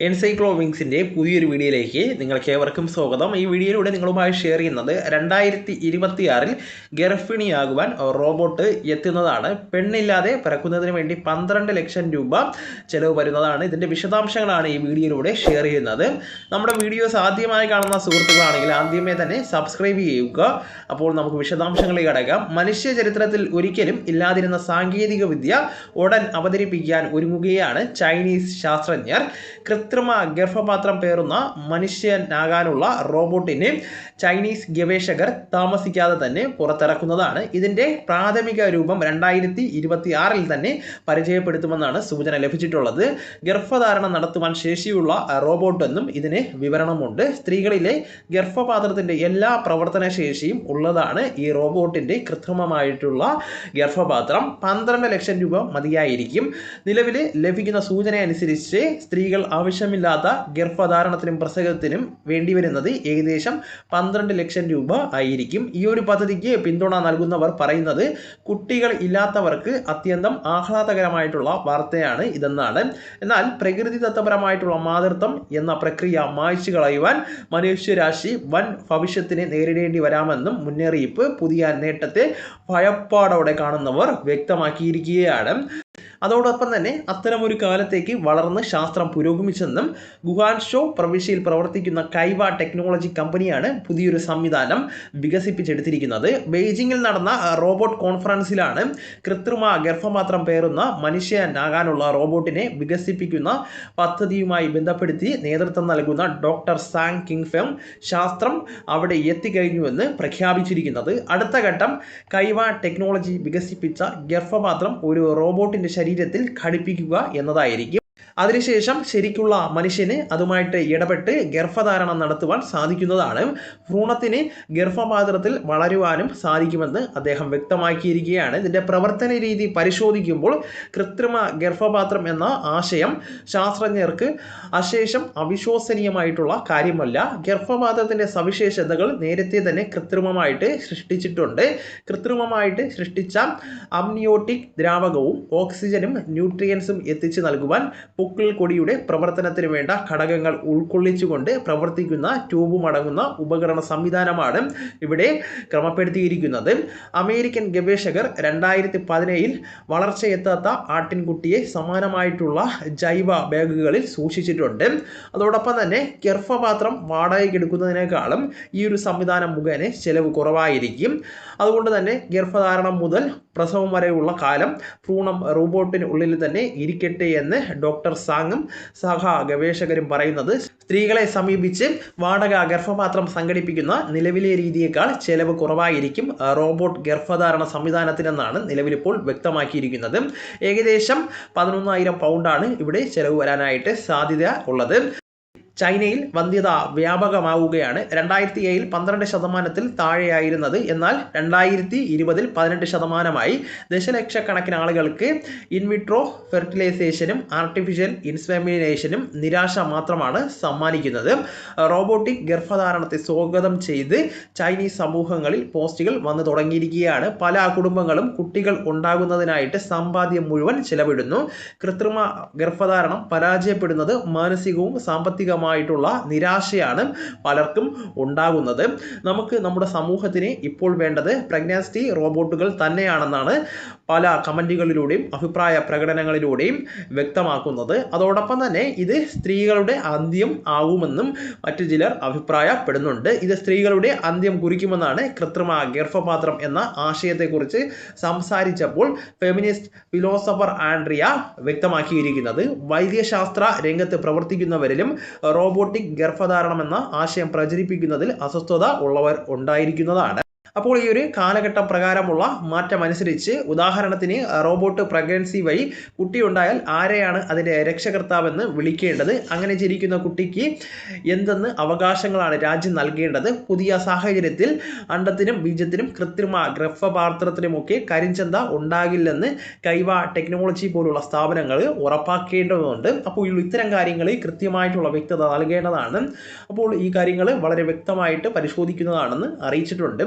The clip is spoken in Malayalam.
എൻസൈക്ലോ വിങ്സിന്റെ പുതിയൊരു വീഡിയോയിലേക്ക് നിങ്ങൾക്ക് ഏവർക്കും സ്വാഗതം. ഈ വീഡിയോയിലൂടെ നിങ്ങളുമായി ഷെയർ ചെയ്യുന്നത് രണ്ടായിരത്തി ഇരുപത്തിയാറിൽ ഗർഭിണിയാകുവാൻ റോബോട്ട് എത്തുന്നതാണ്. പെണ്ണില്ലാതെ പിറക്കുന്നതിന് വേണ്ടി പന്ത്രണ്ട് ലക്ഷം രൂപ ചെലവ് വരുന്നതാണ്. ഇതിന്റെ വിശദാംശങ്ങളാണ് ഈ വീഡിയോയിലൂടെ ഷെയർ ചെയ്യുന്നത്. നമ്മുടെ വീഡിയോസ് ആദ്യമായി കാണുന്ന സുഹൃത്തുക്കളാണെങ്കിൽ ആദ്യമേ തന്നെ സബ്സ്ക്രൈബ് ചെയ്യുക. അപ്പോൾ നമുക്ക് വിശദാംശങ്ങളിൽ കടക്കാം. മനുഷ്യ ചരിത്രത്തിൽ ഒരിക്കലും ഇല്ലാതിരുന്ന സാങ്കേതിക വിദ്യ ഉടൻ അവതരിപ്പിക്കാൻ ഒരുങ്ങുകയാണ് ചൈനീസ് ശാസ്ത്രജ്ഞർ. കൃത്രിമ ഗർഭപാത്രം പേറുന്ന മനുഷ്യനാകാനുള്ള റോബോട്ടിനെ ചൈനീസ് ഗവേഷകർ താമസിക്കാതെ തന്നെ പുറത്തിറക്കുന്നതാണ്. ഇതിന്റെ പ്രാഥമിക രൂപം രണ്ടായിരത്തി ഇരുപത്തി ആറിൽ തന്നെ പരിചയപ്പെടുത്തുമെന്നാണ് സൂചന ലഭിച്ചിട്ടുള്ളത്. ഗർഭധാരണം നടത്തുവാൻ ശേഷിയുള്ള റോബോട്ട് എന്നും ഇതിന് വിവരണമുണ്ട്. സ്ത്രീകളിലെ ഗർഭപാത്രത്തിന്റെ എല്ലാ പ്രവർത്തന ശേഷിയും ഉള്ളതാണ് ഈ റോബോട്ടിന്റെ കൃത്രിമമായിട്ടുള്ള ഗർഭപാത്രം. പന്ത്രണ്ട് ലക്ഷം രൂപ മതിയായിരിക്കും. നിലവിൽ ലഭിക്കുന്ന സൂചന അനുസരിച്ച് സ്ത്രീകൾ ആവശ്യമില്ലാത്ത ഗർഭധാരണത്തിനും പ്രസവത്തിനും വേണ്ടിവരുന്നത് ഏകദേശം പന്ത്രണ്ട് ലക്ഷം രൂപ ആയിരിക്കും. ഈ ഒരു പദ്ധതിക്ക് പിന്തുണ നൽകുന്നവർ പറയുന്നത് കുട്ടികൾ ഇല്ലാത്തവർക്ക് അത്യന്തം ആഹ്ലാദകരമായിട്ടുള്ള വാർത്തയാണ് ഇതെന്നാണ്. എന്നാൽ പ്രകൃതിദത്തപരമായിട്ടുള്ള മാതൃത്വം എന്ന പ്രക്രിയ മായ്ച്ചു കളയുവാൻ മനുഷ്യരാശി വൻ ഭവിഷ്യത്തിന് നേരിടേണ്ടി വരാമെന്നും മുന്നറിയിപ്പ് പുതിയ നേട്ടത്തെ ഭയപ്പാടോടെ കാണുന്നവർ വ്യക്തമാക്കിയിരിക്കുകയാണ്. അതോടൊപ്പം തന്നെ അത്തരമൊരു കാലത്തേക്ക് വളർന്ന് ശാസ്ത്രം പുരോഗമിച്ചെന്നും ഗുഹാൻഷോ പ്രവിശ്യയിൽ പ്രവർത്തിക്കുന്ന കൈവ ടെക്നോളജി കമ്പനിയാണ് പുതിയൊരു സംവിധാനം വികസിപ്പിച്ചെടുത്തിരിക്കുന്നത്. ബെയ്ജിങ്ങിൽ നടന്ന റോബോട്ട് കോൺഫറൻസിലാണ് കൃത്രിമ ഗർഭപാത്രം പേറുന്ന മനുഷ്യനാകാനുള്ള റോബോട്ടിനെ വികസിപ്പിക്കുന്ന പദ്ധതിയുമായി ബന്ധപ്പെടുത്തി നേതൃത്വം നൽകുന്ന ഡോക്ടർ സാങ് കിങ് ഫെം ശാസ്ത്രം അവിടെ എത്തിക്കഴിഞ്ഞുവെന്ന് പ്രഖ്യാപിച്ചിരിക്കുന്നത്. അടുത്ത ഘട്ടം കൈവ ടെക്നോളജി വികസിപ്പിച്ച ഗർഭപാത്രം ഒരു റോബോട്ടിന്റെ ശരീരത്തിൽ ഘടിപ്പിക്കുക എന്നതായിരിക്കും അതിനുശേഷം ശരിക്കുള്ള മനുഷ്യന് അതുമായിട്ട് ഇടപെട്ട് ഗർഭധാരണം നടത്തുവാൻ സാധിക്കുന്നതാണ്. ഭ്രൂണത്തിന് ഗർഭപാത്രത്തിൽ വളരുവാനും സാധിക്കുമെന്ന് അദ്ദേഹം വ്യക്തമാക്കിയിരിക്കുകയാണ്. ഇതിന്റെ പ്രവർത്തന രീതി പരിശോധിക്കുമ്പോൾ കൃത്രിമ ഗർഭപാത്രം എന്ന ആശയം ശാസ്ത്രജ്ഞർക്ക് അശേഷം അവിശ്വസനീയമായിട്ടുള്ള കാര്യമല്ല. ഗർഭപാത്രത്തിന്റെ സവിശേഷതകൾ നേരത്തെ തന്നെ കൃത്രിമമായിട്ട് സൃഷ്ടിച്ചിട്ടുണ്ട്. കൃത്രിമമായിട്ട് സൃഷ്ടിച്ച അമ്നിയോട്ടിക് ദ്രാവകവും ഓക്സിജനും ന്യൂട്രിയൻസും എത്തിച്ചു നൽകുവാൻ പൊക്കിൾ കൊടിയുടെ പ്രവർത്തനത്തിന് വേണ്ട ഘടകങ്ങൾ ഉൾക്കൊള്ളിച്ചുകൊണ്ട് പ്രവർത്തിക്കുന്ന ട്യൂബും അടങ്ങുന്ന ഉപകരണ സംവിധാനമാണ് ഇവിടെ ക്രമപ്പെടുത്തിയിരിക്കുന്നത്. അമേരിക്കൻ ഗവേഷകർ രണ്ടായിരത്തി പതിനേഴിൽ വളർച്ചയെത്താത്ത ആട്ടിൻകുട്ടിയെ സമാനമായിട്ടുള്ള ജൈവ ബാഗുകളിൽ സൂക്ഷിച്ചിട്ടുണ്ട്. അതോടൊപ്പം തന്നെ ഗർഭപാത്രം വാടകയ്ക്കെടുക്കുന്നതിനേക്കാളും ഈ ഒരു സംവിധാനം മുഖേന ചെലവ് കുറവായിരിക്കും. അതുകൊണ്ട് തന്നെ ഗർഭധാരണം മുതൽ പ്രസവം വരെയുള്ള കാലം ഭ്രൂണം റോബോട്ടിന് ഉള്ളിൽ തന്നെ ഇരിക്കട്ടെ എന്ന് ഡോക്ടർ സാങ്ങും സഹ ഗവേഷകരും പറയുന്നത്. സ്ത്രീകളെ സമീപിച്ച് വാടക ഗർഭപാത്രം സംഘടിപ്പിക്കുന്ന നിലവിലെ രീതിയേക്കാൾ ചെലവ് കുറവായിരിക്കും റോബോട്ട് ഗർഭധാരണ സംവിധാനത്തിനെന്നാണ് നിലവിലിപ്പോൾ വ്യക്തമാക്കിയിരിക്കുന്നത്. ഏകദേശം പതിനൊന്നായിരം പൗണ്ടാണ് ഇവിടെ ചെലവ് വരാനായിട്ട് സാധ്യത ഉള്ളത്. ചൈനയിൽ വന്ധ്യത വ്യാപകമാവുകയാണ്. രണ്ടായിരത്തി ഏഴിൽ പന്ത്രണ്ട് ശതമാനത്തിൽ താഴെയായിരുന്നത്. എന്നാൽ രണ്ടായിരത്തി ഇരുപതിൽ പതിനെട്ട് ശതമാനമായി. ദശലക്ഷക്കണക്കിന് ആളുകൾക്ക് ഇൻവിട്രോ ഫെർട്ടിലൈസേഷനും ആർട്ടിഫിഷ്യൽ ഇൻസെമിനേഷനും നിരാശ മാത്രമാണ് സമ്മാനിക്കുന്നത്. റോബോട്ടിക് ഗർഭധാരണത്തെ സ്വാഗതം ചെയ്ത് ചൈനീസ് സമൂഹങ്ങളിൽ പോസ്റ്റുകൾ വന്നു തുടങ്ങിയിരിക്കുകയാണ്. പല കുടുംബങ്ങളും കുട്ടികൾ ഉണ്ടാകുന്നതിനായിട്ട് സമ്പാദ്യം മുഴുവൻ ചെലവിടുന്നു. കൃത്രിമ ഗർഭധാരണം പരാജയപ്പെടുന്നത് മാനസികവും സാമ്പത്തികവും മാനസികമായിട്ടുള്ള നിരാശയാണ് പലർക്കും ഉണ്ടാകുന്നത്. നമുക്ക് നമ്മുടെ സമൂഹത്തിന് ഇപ്പോൾ വേണ്ടത് പ്രഗ്നാസ്റ്റി റോബോട്ടുകൾ തന്നെയാണെന്നാണ് പല കമന്റുകളിലൂടെയും അഭിപ്രായ പ്രകടനങ്ങളിലൂടെയും വ്യക്തമാക്കുന്നത്. അതോടൊപ്പം തന്നെ ഇത് സ്ത്രീകളുടെ അന്ത്യം ആകുമെന്നും മറ്റു ചിലർ അഭിപ്രായപ്പെടുന്നുണ്ട്. ഇത് സ്ത്രീകളുടെ അന്ത്യം കുറിക്കുമെന്നാണ് കൃത്രിമ ഗർഭപാത്രം എന്ന ആശയത്തെക്കുറിച്ച് സംസാരിച്ചപ്പോൾ ഫെമിനിസ്റ്റ് ഫിലോസഫർ ആൻഡ്രിയ വ്യക്തമാക്കിയിരിക്കുന്നത്. വൈദ്യശാസ്ത്ര രംഗത്ത് പ്രവർത്തിക്കുന്നവരിലും റോബോട്ടിക് ഗർഭധാരണം എന്ന ആശയം പ്രചരിപ്പിക്കുന്നതിൽ അസ്വസ്ഥത ഉള്ളവർ ഉണ്ടായിരിക്കുന്നതാണ്. അപ്പോൾ ഈ ഒരു കാലഘട്ടം പ്രകാരമുള്ള മാറ്റം അനുസരിച്ച് ഉദാഹരണത്തിന് റോബോട്ട് പ്രഗ്നൻസി വഴി കുട്ടിയുണ്ടായാൽ ആരെയാണ് അതിന്റെ രക്ഷകർത്താവെന്ന് വിളിക്കേണ്ടത്? അങ്ങനെ ജനിക്കുന്ന കുട്ടിക്ക് എന്തെന്ന് അവകാശങ്ങളാണ് രാജ്യം നൽകേണ്ടത്? പുതിയ സാഹചര്യത്തിൽ അണ്ടത്തിനും ബീജത്തിനും കൃത്രിമ ഗ്രഫപാത്രത്തിനുമൊക്കെ കരിഞ്ചന്ത ഉണ്ടാകില്ലെന്ന് കൈവ ടെക്നോളജി പോലുള്ള സ്ഥാപനങ്ങൾ ഉറപ്പാക്കേണ്ടതുണ്ട്. അപ്പോൾ ഇത്തരം കാര്യങ്ങൾ കൃത്യമായിട്ടുള്ള വ്യക്തത നൽകേണ്ടതാണ്. അപ്പോൾ ഈ കാര്യങ്ങൾ വളരെ വ്യക്തമായിട്ട് പരിശോധിക്കുന്നതാണെന്ന് അറിയിച്ചിട്ടുണ്ട്.